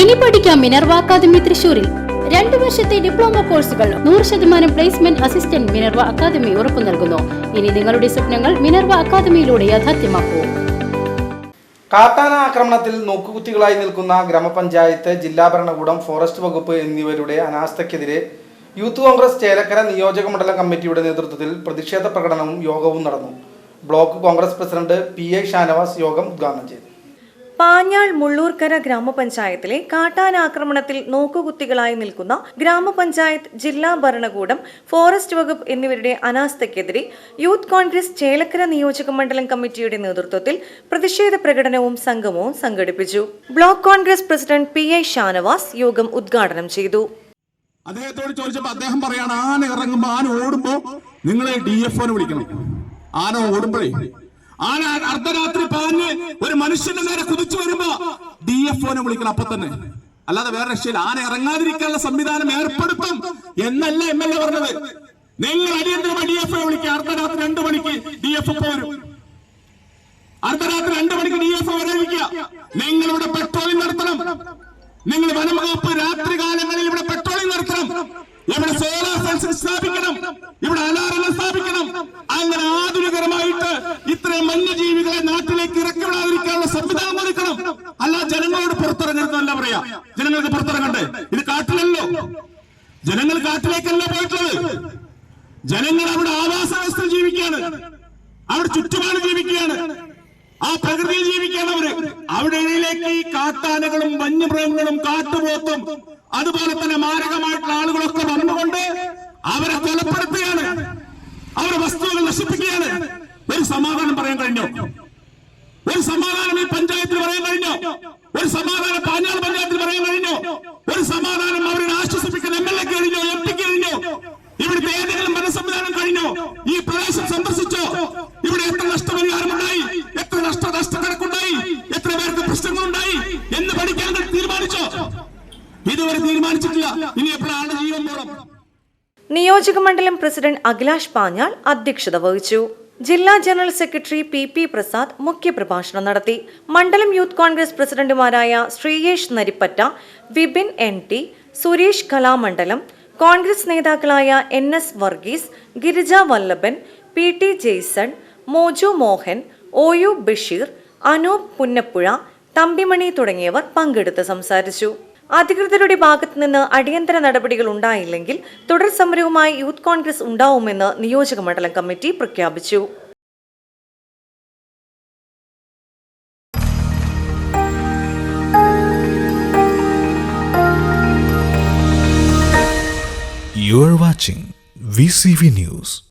ഇനി പഠിക്കാം Minerva academy തൃശൂരിൽ രണ്ടു വർഷത്തെ ഡിപ്ലോമ കോഴ്സുകൾ നൂറ് ശതമാനം പ്ലേസ്മെന്റ് അസിസ്റ്റന്റ് മിനർവ അക്കാദമി ഉറപ്പു നൽകുന്നു. ഇനി നിങ്ങളുടെ സ്വപ്നങ്ങൾ മിനർവ അക്കാദമിയിലൂടെ യാഥാർത്ഥ്യമാക്കൂ. കാട്ടാന ആക്രമണത്തിൽ നോക്കുകുത്തികളായി നിൽക്കുന്ന ഗ്രാമപഞ്ചായത്ത് ജില്ലാ ഭരണകൂടം ഫോറസ്റ്റ് വകുപ്പ് എന്നിവരുടെ അനാസ്ഥയ്ക്കെതിരെ യൂത്ത് കോൺഗ്രസ് ചേലക്കര നിയോജക മണ്ഡലം കമ്മിറ്റിയുടെ നേതൃത്വത്തിൽ പ്രതിഷേധ പ്രകടനവും യോഗവും നടന്നു. Block Congress president P A Shanavas യോഗം ഉദ്ഘാടനം ചെയ്തു. പാഞ്ഞാൾ മുള്ളൂർക്കര ഗ്രാമപഞ്ചായത്തിലെ കാട്ടാനാക്രമണത്തിൽ നോക്കുകുത്തികളായി നിൽക്കുന്ന ഗ്രാമപഞ്ചായത്ത് ജില്ലാ ഭരണകൂടം ഫോറസ്റ്റ് വകുപ്പ് എന്നിവരുടെ അനാസ്ഥയ്ക്കെതിരെ യൂത്ത് കോൺഗ്രസ് ചേലക്കര നിയോജക മണ്ഡലം കമ്മിറ്റിയുടെ നേതൃത്വത്തിൽ പ്രതിഷേധ പ്രകടനവും സംഗമവും സംഘടിപ്പിച്ചു. Block Congress president P I Shanavas യോഗം ഉദ്ഘാടനം ചെയ്തു. അദ്ദേഹത്തോട് ചോദിച്ചപ്പോൾ അദ്ദേഹം പറയാണ് ആന ഇറങ്ങുമ്പോൾ ആന ഓടുമ്പോൾ നിങ്ങളെ ഡി എഫ് വിളിക്കണം. ആന ഓടുമ്പോഴേ ആന അർദ്ധരാത്രി പാഞ്ഞ് ഒരു മനുഷ്യന്റെ നേരെ കുതിച്ചു വരുമ്പോ ഡി എഫ് ഒനെ വിളിക്കണം അപ്പൊ തന്നെ. അല്ലാതെ വേറെ രക്ഷയില്ല. ആന ഇറങ്ങാതിരിക്കാനുള്ള സംവിധാനം ഏർപ്പെടുത്തും എന്നല്ല എം എൽ എ പറഞ്ഞത്. നിങ്ങൾ അടിയന്തരമായി ഡി എഫ് ഒ വിളിക്കുക. അർദ്ധരാത്രി രണ്ടു മണിക്ക് ഡി എഫ് വരും അർദ്ധരാത്രി രണ്ടു മണിക്ക് ഡി എഫ് വരാതിരിക്കുക നിങ്ങൾ ഇവിടെ പെട്രോളിംഗ് നടത്തണം. നിങ്ങൾ വനംവകുപ്പ് രാത്രി കാലങ്ങളിൽ ഇവിടെ പെട്രോളിംഗ് നടത്തണം. ഇവിടെ സോളാർ സെൻസർ സ്ഥാപിക്കണം. ഇവിടെ അലാറങ്ങൾ സ്ഥാപിക്കണം. അങ്ങനെ ആധുനികരമായിട്ട് വന്യജീവികളെ നാട്ടിലേക്ക് ഇറക്കിവിടാതിരിക്കാനുള്ള സംവിധാനം ഒരുക്കണം. അല്ല ജനങ്ങളോട് പുറത്തിറങ്ങരുതല്ല പറയാ. ജനങ്ങൾക്ക് പുറത്തിറങ്ങണ്ടേ? ഇത് കാട്ടിലല്ലോ. ജനങ്ങൾ കാട്ടിലേക്കല്ല പോയിട്ടുള്ളത്. ജനങ്ങൾ അവിടെ ആവാസ വ്യവസ്ഥ ജീവിക്കുകയാണ്. അവിടെ ചുറ്റുപാട് ജീവിക്കുകയാണ്. ആ പ്രകൃതിയിൽ ജീവിക്കുകയാണ് അവർ. അവിടെ ഇടയിലേക്ക് ഈ കാട്ടാനകളും വന്യമൃഗങ്ങളും കാട്ടുപോത്തും അതുപോലെ തന്നെ മാരകമായിട്ടുള്ള ആളുകളൊക്കെ വന്നുകൊണ്ട് അവരെ കൊലപ്പെടുത്തുകയാണ്. ഒരു സമാധാനം പറയാൻ കഴിഞ്ഞോ? ഒരു സമാധാനം ഈ പഞ്ചായത്തിൽ പറയാൻ കഴിഞ്ഞോ? ഒരു സമാധാനം പാഞ്ഞാൾ പഞ്ചായത്തിൽ പറയാൻ കഴിഞ്ഞോ? ഒരു സമാധാനം അവരെ ആശ്വസിപ്പിക്കുന്ന എം എൽ എ കഴിഞ്ഞോ? എം പിക്ക് കഴിഞ്ഞോ? ഇവിടുത്തെ ഏതെങ്കിലും മനസ്സംവിധാനം കഴിഞ്ഞോ? ഈ പ്രദേശം സന്ദർശിച്ചോ? ഇവിടെ എത്ര നഷ്ടപരിഹാരമുണ്ടായി? എത്ര നഷ്ട നഷ്ടക്കണക്കുണ്ടായി? എത്ര പേർക്ക് പ്രശ്നങ്ങളുണ്ടായി? എന്ന് പഠിക്കാൻ തീരുമാനിച്ചോ? ഇതുവരെ തീരുമാനിച്ചിട്ടില്ല. ഇനി എപ്പോഴാണ് ജീവൻ പോണം? നിയോജക മണ്ഡലം പ്രസിഡന്റ് അഖിലാഷ് പാഞ്ഞാൾ അധ്യക്ഷത വഹിച്ചു. ജില്ലാ general secretary P P Prasad മുഖ്യപ്രഭാഷണം നടത്തി. മണ്ഡലം യൂത്ത് കോൺഗ്രസ് പ്രസിഡന്റുമാരായ ശ്രീയേഷ് നരിപ്പറ്റ വിപിൻ എൻ ടി സുരേഷ് കലാമണ്ഡലം കോൺഗ്രസ് നേതാക്കളായ N S Varghese Girija Vallabhan P T Jaison Moju Mohan O U Basheer Anoop Punnappuzha Thampimani തുടങ്ങിയവർ പങ്കെടുത്ത് സംസാരിച്ചു. അധികൃതരുടെ ഭാഗത്ത് നിന്ന് അടിയന്തര നടപടികൾ ഉണ്ടായില്ലെങ്കിൽ തുടർ സമരവുമായി യൂത്ത് കോൺഗ്രസ് ഉണ്ടാവുമെന്ന് നിയോജക മണ്ഡലം കമ്മിറ്റി പ്രഖ്യാപിച്ചു You are watching VCV News.